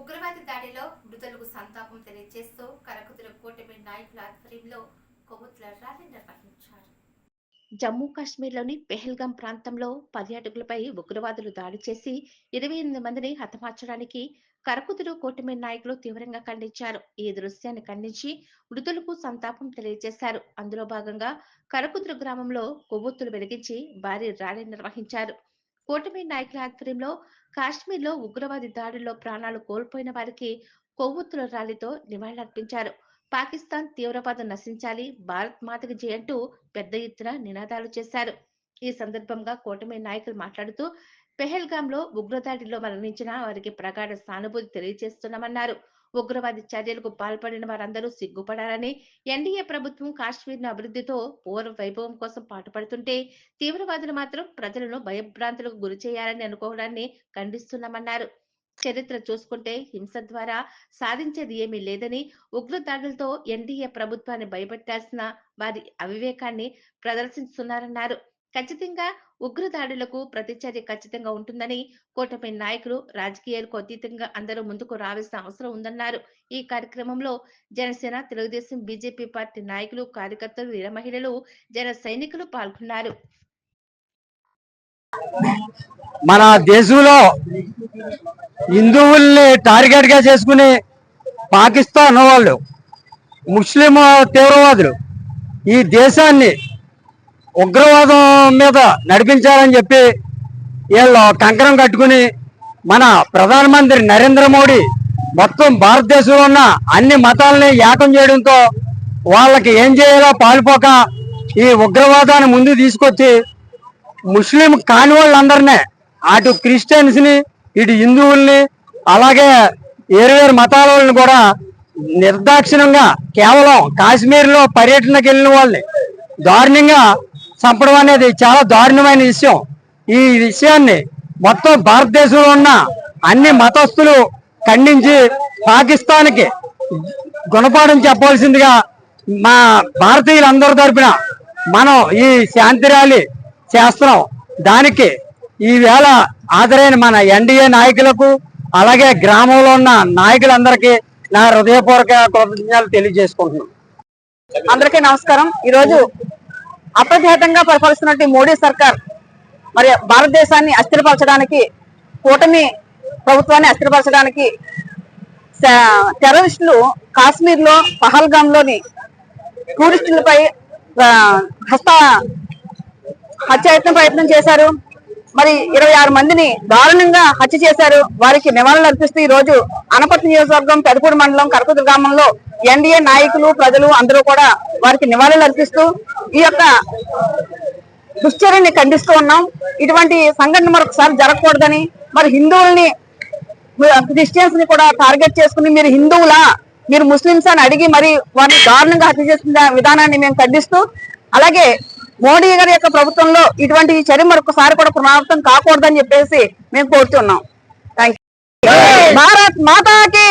ఉగ్రవాద దాడిలో మృతులకు సంతాపం తెలియజేస్తూ కరకుతుల కూటమి నాయకుల ఆధ్వర్యంలో కొవ్వొత్తుల ర్యాలీ నిర్వహించారు జమ్మూ కాశ్మీర్లోని పెహల్గాం ప్రాంతంలో పర్యాటకులపై ఉగ్రవాదులు దాడి చేసి ఇరవై ఎనిమిది మందిని హతమార్చడానికి కరకుదురు కూటమి నాయకులు తీవ్రంగా ఖండించారు. ఈ దృశ్యాన్ని ఖండించి మృతులకు సంతాపం తెలియజేశారు. అందులో భాగంగా కరకుదురు గ్రామంలో కొవ్వొత్తులు వెలిగించి భారీ ర్యాలీ నిర్వహించారు. కూటమి నాయకుల ఆధ్వర్యంలో కాశ్మీర్లో ఉగ్రవాది దాడుల్లో ప్రాణాలు కోల్పోయిన వారికి కొవ్వొత్తుల ర్యాలీతో నివాళులర్పించారు. పాకిస్తాన్ తీవ్రవాదం నశించాలి భారత్ మాతకి జై అంటూ పెద్ద ఎత్తున నినాదాలు చేశారు. ఈ సందర్భంగా కూటమి నాయకులు మాట్లాడుతూ పెహల్గాంలో ఉగ్రదాడిలో మరణించిన వారికి ప్రగాఢ సానుభూతి తెలియజేస్తున్నామన్నారు. ఉగ్రవాది చర్యలకు పాల్పడిన వారందరూ సిగ్గుపడాలని ఎన్డీఏ ప్రభుత్వం కాశ్మీర్ అభివృద్ధితో పూర్వ వైభవం కోసం పాటుపడుతుంటే తీవ్రవాదులు మాత్రం ప్రజలను భయభ్రాంతులకు గురి చేయాలని అనుకోవడాన్ని ఖండిస్తున్నామన్నారు. చరిత్ర చూసుకుంటే హింస ద్వారా సాధించేది ఏమీ లేదని ఉగ్రదాడులతో ఎన్డీఏ ప్రభుత్వాన్ని భయపెట్టాల్సిన వారి అవివేకాన్ని ప్రదర్శిస్తున్నారన్నారు. ఖచ్చితంగా ఉగ్రదాడులకు ప్రతిచర్య ఖచ్చితంగా ఉంటుందని కూటమి నాయకులు రాజకీయాలకు అతీతంగా అందరూ ముందుకు రావాల్సిన అవసరం ఉందన్నారు. ఈ కార్యక్రమంలో జనసేన తెలుగుదేశం బీజేపీ పార్టీ నాయకులు కార్యకర్తలు వీర మహిళలు జన సైనికులు పాల్గొన్నారు. మన దేశంలో హిందువుల్ని టార్గెట్గా చేసుకుని పాకిస్తాన్ వాళ్ళు ముస్లిం తీవ్రవాదులు ఈ దేశాన్ని ఉగ్రవాదం మీద నడిపించాలని చెప్పి వీళ్ళు కంకణం కట్టుకుని మన ప్రధానమంత్రి నరేంద్ర మోడీ మొత్తం భారతదేశంలో ఉన్న అన్ని మతాలని ఏకం చేయడంతో వాళ్ళకి ఏం చేయాలో పాల్పోక ఈ ఉగ్రవాదాన్ని ముందు తీసుకొచ్చి ముస్లిం కాని వాళ్ళందరినీ అటు క్రిస్టియన్స్ని ఇటు హిందువుల్ని అలాగే వేరు వేరు మతాల వాళ్ళని కూడా నిర్దాక్షిణంగా కేవలం కాశ్మీర్లో పర్యటనకు వెళ్ళిన వాళ్ళని దారుణంగా చంపడం అనేది చాలా దారుణమైన విషయం. ఈ విషయాన్ని మొత్తం భారతదేశంలో ఉన్న అన్ని మతస్థులు ఖండించి పాకిస్తాన్కి గుణపాఠం చెప్పవలసిందిగా మా భారతీయులందరి తరపున మనం ఈ శాంతి ర్యాలీ చేస్తున్నాం. దానికి ఈవేళ హాజరైన మన ఎన్డీఏ నాయకులకు అలాగే గ్రామంలో ఉన్న నాయకులందరికీ నా హృదయపూర్వక కృతజ్ఞతలు తెలియజేసుకుంటున్నాను అందరికీ నమస్కారం. ఈరోజు అప్రతిహతంగా పరిపాలిస్తున్నటువంటి మోడీ సర్కార్ మరి భారతదేశాన్ని అస్థిరపరచడానికి కూటమి ప్రభుత్వాన్ని అస్థిరపరచడానికి టెర్రరిస్టులు కాశ్మీర్లో పహల్గామ్లోని టూరిస్టులపై హస్త హత్యాయత్న ప్రయత్నం చేశారు. మరి ఇరవై ఆరు మందిని దారుణంగా హత్య చేశారు. వారికి నివాళులు అర్పిస్తూ ఈ రోజు అనపర్తి నియోజకవర్గం పెదపూడి మండలం కరకుదు గ్రామంలో ఎన్డీఏ నాయకులు ప్రజలు అందరూ కూడా వారికి నివాళులు అర్పిస్తూ ఈ యొక్క దుశ్చర్యని ఖండిస్తూ ఉన్నాం. ఇటువంటి సంఘటన మరొకసారి జరగకూడదని మరి హిందువుల్ని క్రిస్టియన్స్ని కూడా టార్గెట్ చేసుకుని మీరు హిందువులా మీరు ముస్లింస్ అని అడిగి మరి వారిని దారుణంగా హత్య చేసిన విధానాన్ని మేము ఖండిస్తూ అలాగే మోడీ గారి యొక్క ప్రభుత్వంలో ఇటువంటి చర్య మరొకసారి కూడా పునరావృతం కాకూడదని చెప్పేసి మేము కోరుతున్నాం. థ్యాంక్ భారత్ మాతాకి!